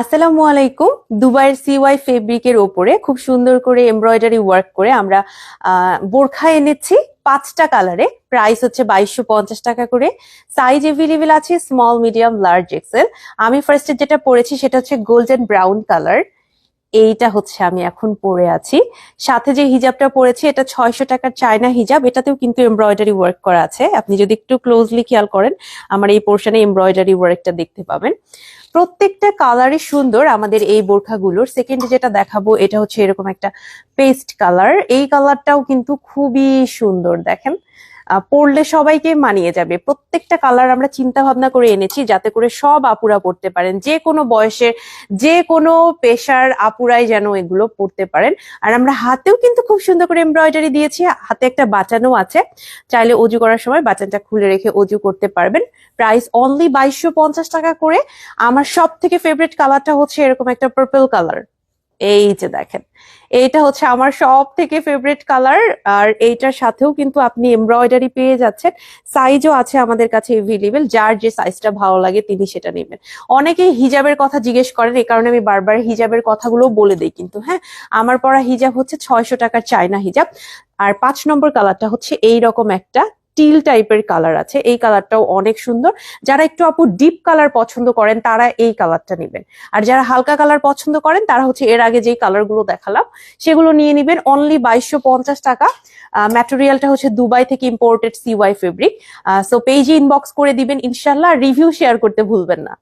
আসসালামু আলাইকুম। দুবাইয়ের সিওয়াই ফেব্রিকের ওপরে খুব সুন্দর করে এমব্রয়ডারি ওয়ার্ক করে আমরা বোরখা এনেছি পাঁচটা কালারে প্রাইস হচ্ছে বাইশশো পঞ্চাশ টাকা করে। সাইজ এভেলেবেল আছে স্মল মিডিয়াম লার্জ এক্সেল আমি ফার্স্টে যেটা পরেছি সেটা হচ্ছে গোল্ডেন ব্রাউন কালার এইটা হচ্ছে আমি এখন পরে আছি। সাথে যে হিজাবটা পরেছি, এটা ছয়শো টাকার চায়না হিজাব। এটাতেও কিন্তু এমব্রয়ডারি ওয়ার্ক করা আছে। আপনি যদি একটু ক্লোজলি খেয়াল করেন, আমার এই পোর্শনে এমব্রয়ডারি ওয়ার্কটা দেখতে পাবেন। প্রত্যেকটা কালারই সুন্দর আমাদের এই বোরখাগুলোর। সেকেন্ড যেটা দেখাবো, এটা হচ্ছে এরকম একটা পেস্ট কালার এই কালারটাও কিন্তু খুবই সুন্দর, দেখেন। পরলে সবাইকে মানিয়ে যাবে। প্রত্যেকটা কালার আমরা চিন্তা ভাবনা করে এনেছি যাতে করে সব আপুরা পড়তে পারেন। যে কোনো বয়সের, যে কোনো পেশার আপুরাই যেন এগুলো পড়তে পারেন। আর আমরা হাতেও কিন্তু খুব সুন্দর করে এমব্রয়ডারি দিয়েছি। হাতে একটা বাঁচানো আছে। চাইলে অজু করার সময় বাচানটা খুলে রেখে অজু করতে পারবেন। প্রাইস অনলি বাইশশো টাকা করে। আমার সব থেকে ফেভারিট কালারটা হচ্ছে এরকম একটা পার্পল কালার এই যে দেখেন, এইটা হচ্ছে আমার সব থেকে ফেভারিট কালার আর এইটার সাথেও কিন্তু আপনি এমব্রয়ডারি পেয়ে যাচ্ছেন। সাইজও আছে আমাদের কাছে এভেলেবেল যার যে সাইজটা ভালো লাগে তিনি সেটা নেবেন। অনেকেই হিজাবের কথা জিজ্ঞেস করেন, এই কারণে আমি বারবার হিজাবের কথাগুলো বলে দিই কিন্তু হ্যাঁ? আমার পরা হিজাব হচ্ছে ছয়শো টাকার চায়না হিজাব, আর পাঁচ নম্বর কালারটা হচ্ছে এই রকম একটা টিল টাইপের কালার আছে। এই কালারটাও অনেক সুন্দর। যারা একটু আপু ডিপ কালার পছন্দ করেন, তারা এই কালারটা নেবেন। আর যারা হালকা কালার পছন্দ করেন, তারা হচ্ছে এর আগে যেই কালারগুলো দেখালাম, সেগুলো নিয়ে নেবেন অনলি বাইশশো পঞ্চাশ টাকা। ম্যাটেরিয়ালটা হচ্ছে দুবাই থেকে ইম্পোর্টেড সিওয়াই ফেব্রিক সো পেজে ইনবক্স করে দিবেন ইনশাল্লাহ রিভিউ শেয়ার করতে ভুলবেন না।